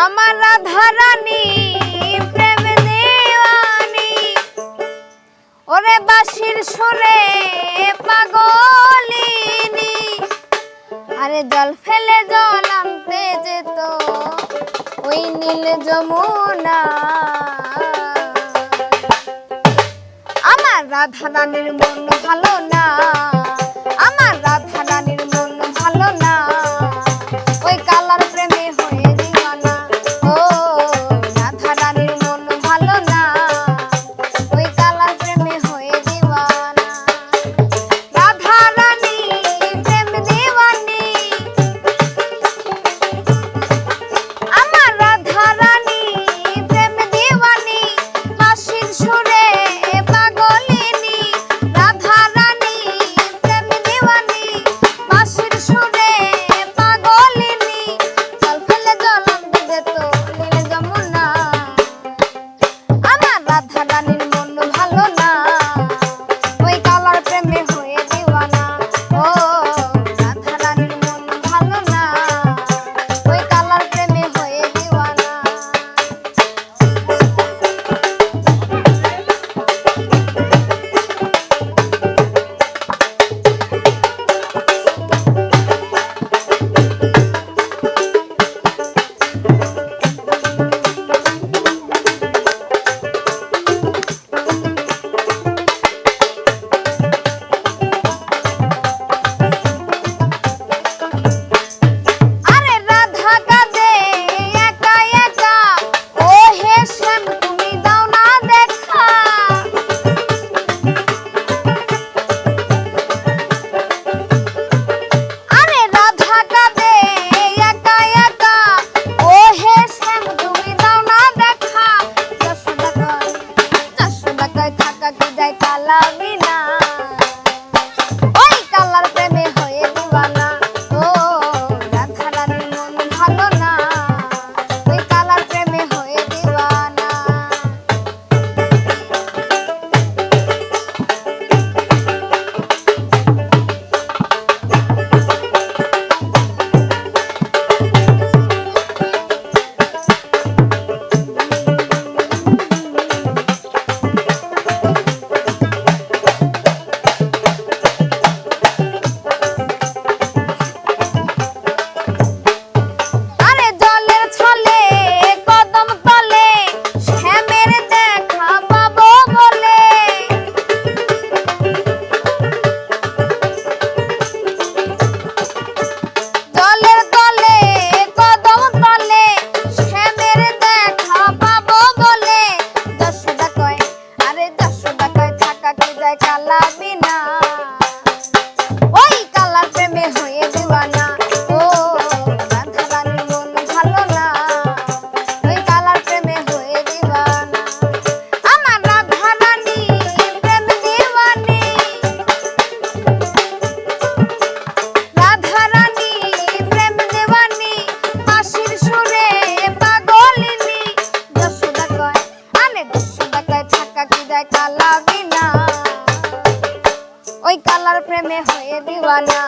আমার রাধারানী, প্রেম দেওয়ানি। ওরে বাসির সুরে পাগলিনী। আরে জল ফেলে জল আনতে যেত, ওই নীল যমুনা। আমার রাধা রানীর মন ভালো না। দেখায় থাকা কি দেয় কালা বিনা? ওই কালার প্রেমে হয়ে দিওয়ানা।